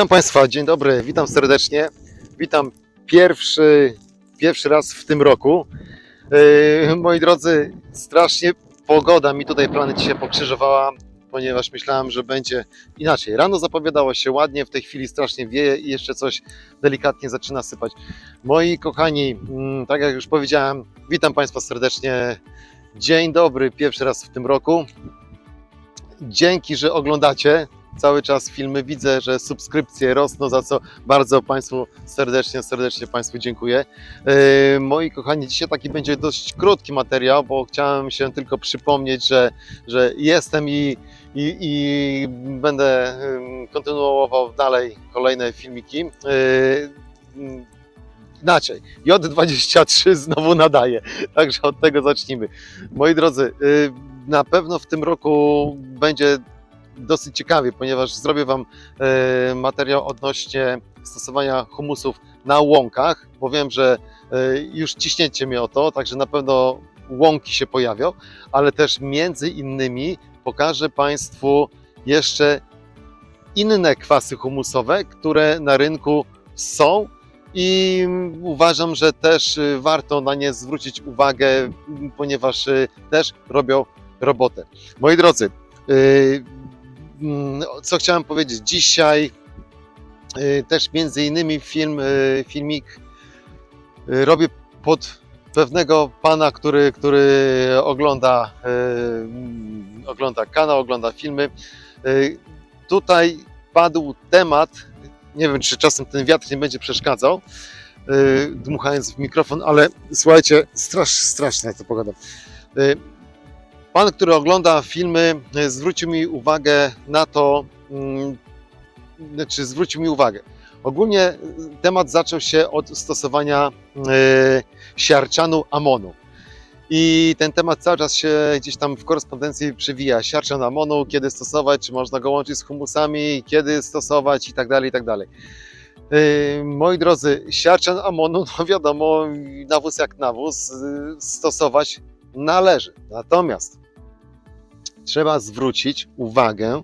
Witam Państwa, dzień dobry, witam serdecznie. Witam pierwszy, pierwszy raz w tym roku. Yy, moi drodzy, strasznie pogoda mi tutaj plany dzisiaj pokrzyżowała, ponieważ myślałem, że będzie inaczej. Rano zapowiadało się ładnie, w tej chwili strasznie wieje i jeszcze coś delikatnie zaczyna sypać. Moi kochani, mm, tak jak już powiedziałem, witam Państwa serdecznie. Dzień dobry, pierwszy raz w tym roku. Dzięki, że oglądacie cały czas filmy. Widzę, że subskrypcje rosną, za co bardzo Państwu serdecznie, serdecznie Państwu dziękuję. Yy, moi kochani, dzisiaj taki będzie dość krótki materiał, bo chciałem się tylko przypomnieć, że, że jestem i, i, i będę ym, kontynuował dalej kolejne filmiki. Yy, Inaczej, J23 znowu nadaje, także od tego zacznijmy. Moi drodzy, yy, na pewno w tym roku będzie dosyć ciekawie, ponieważ zrobię Wam e, materiał odnośnie stosowania humusów na łąkach, bo wiem, że e, już ciśniecie mnie o to, także na pewno łąki się pojawią, ale też między innymi pokażę Państwu jeszcze inne kwasy humusowe, które na rynku są i uważam, że też e, warto na nie zwrócić uwagę, ponieważ też robią robotę. Moi drodzy, co chciałem powiedzieć? Dzisiaj yy, też między innymi film, yy, filmik yy, robię pod pewnego pana, który, który ogląda, yy, ogląda kanał, ogląda filmy. Tutaj padł temat, nie wiem czy czasem ten wiatr nie będzie przeszkadzał, dmuchając w mikrofon, ale słuchajcie, strasz, straszna to pogoda. Pan, który ogląda filmy, e, zwrócił mi uwagę na to, mm, znaczy zwrócił mi uwagę. Ogólnie e, temat zaczął się od stosowania e, siarczanu amonu. I ten temat cały czas się gdzieś tam w korespondencji przewija. Siarczan amonu, kiedy stosować, czy można go łączyć z humusami, kiedy stosować i tak dalej, i tak dalej. Moi drodzy, siarczan amonu, no wiadomo, nawóz jak nawóz, stosować należy. Natomiast trzeba zwrócić uwagę,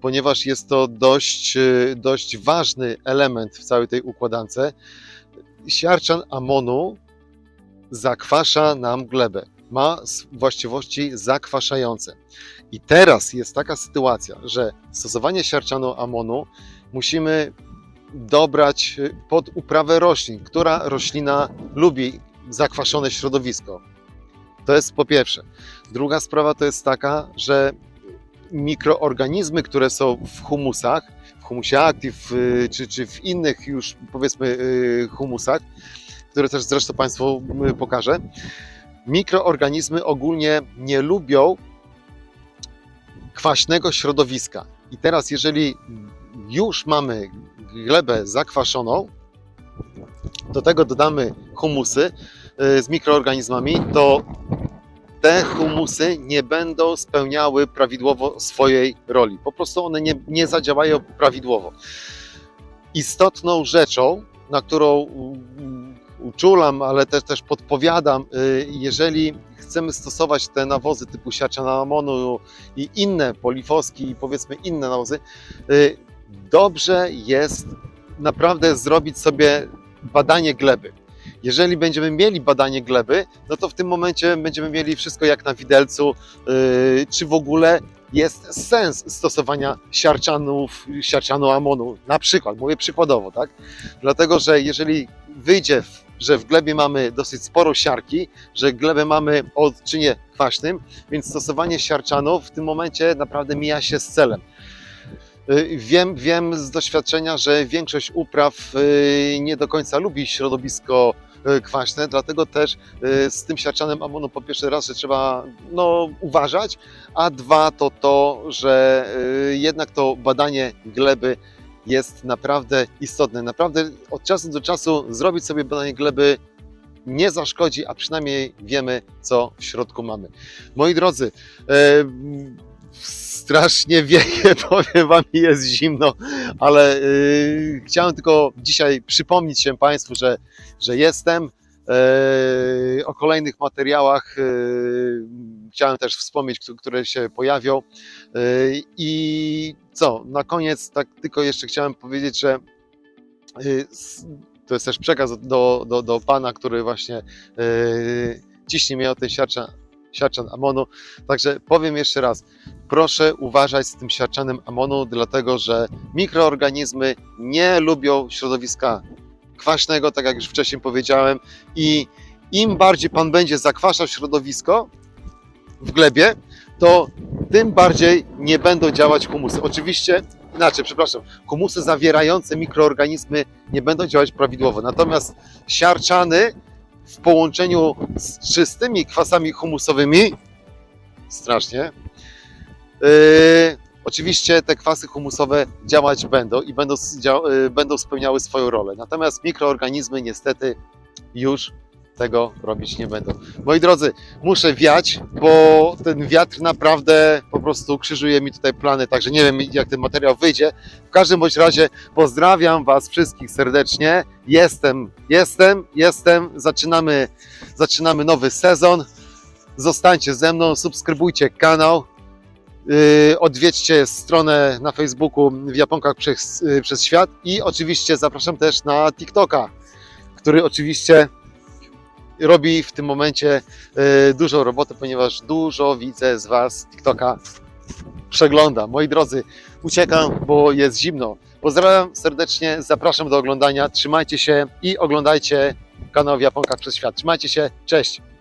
ponieważ jest to dość, e, dość ważny element w całej tej układance. Siarczan amonu zakwasza nam glebę. Ma właściwości zakwaszające. I teraz jest taka sytuacja, że stosowanie siarczanu amonu musimy dobrać e, pod uprawę roślin, która roślina lubi zakwaszone środowisko. To jest po pierwsze. Druga sprawa to jest taka, że mikroorganizmy, które są w humusach, w humusie y, czy, czy w innych już powiedzmy y, humusach, które też zresztą Państwu y, pokażę, mikroorganizmy ogólnie nie lubią kwaśnego środowiska. I teraz, jeżeli już mamy glebę zakwaszoną, do tego dodamy humusy y, z mikroorganizmami, to te humusy nie będą spełniały prawidłowo swojej roli. Po prostu one nie, nie zadziałają prawidłowo. Istotną rzeczą, na którą uczulam, ale też, też podpowiadam, y, jeżeli chcemy stosować te nawozy typu siarczana amonu i inne polifoski i powiedzmy inne nawozy, y, dobrze jest naprawdę zrobić sobie badanie gleby. Jeżeli będziemy mieli badanie gleby, no to w tym momencie będziemy mieli wszystko jak na widelcu, yy, czy w ogóle jest sens stosowania siarczanów, siarczanu amonu, na przykład, mówię przykładowo, tak? Dlatego, że jeżeli wyjdzie, że w glebie mamy dosyć sporo siarki, że glebę mamy o odczynie kwaśnym, więc stosowanie siarczanów w tym momencie naprawdę mija się z celem. Y, Wiem, wiem z doświadczenia, że większość upraw y, nie do końca lubi środowisko kwaśne, dlatego też y, z tym siarczanem amonu po pierwsze raz, że trzeba no, uważać, a dwa to to, że y, jednak to badanie gleby jest naprawdę istotne. Naprawdę od czasu do czasu zrobić sobie badanie gleby nie zaszkodzi, a przynajmniej wiemy, co w środku mamy. Moi drodzy, e, strasznie wieje, powiem Wam, jest zimno, ale y, chciałem tylko dzisiaj przypomnieć się Państwu, że, że jestem. E, o kolejnych materiałach e, chciałem też wspomnieć, któ- które się pojawią. Yy, I co, na koniec tak tylko jeszcze chciałem powiedzieć, że yy, to jest też przekaz do, do, do pana, który właśnie yy, ciśnie mnie o ten siarczan, siarczan amonu. Także powiem jeszcze raz, proszę uważać z tym siarczanem amonu, dlatego że mikroorganizmy nie lubią środowiska kwaśnego, tak jak już wcześniej powiedziałem, i im bardziej pan będzie zakwaszał środowisko w glebie, to tym bardziej nie będą działać humusy. Oczywiście, inaczej, przepraszam, humusy zawierające mikroorganizmy nie będą działać prawidłowo. Natomiast siarczany w połączeniu z czystymi kwasami humusowymi, strasznie, yy, oczywiście te kwasy humusowe działać będą i będą, yy, będą spełniały swoją rolę. Natomiast mikroorganizmy niestety już tego robić nie będą. Moi drodzy, muszę wiać, bo ten wiatr naprawdę po prostu krzyżuje mi tutaj plany, także nie wiem jak ten materiał wyjdzie. W każdym bądź razie pozdrawiam Was wszystkich serdecznie. Jestem, jestem, jestem. Zaczynamy, zaczynamy nowy sezon. Zostańcie ze mną, subskrybujcie kanał. Yy, odwiedźcie stronę na Facebooku w Japonkach przez, yy, przez świat i oczywiście zapraszam też na TikToka, który oczywiście robi w tym momencie e, dużą robotę, ponieważ dużo widzę z Was TikToka przegląda. Moi drodzy, uciekam, bo jest zimno. Pozdrawiam serdecznie, zapraszam do oglądania. Trzymajcie się i oglądajcie kanał w przez świat. Trzymajcie się, cześć!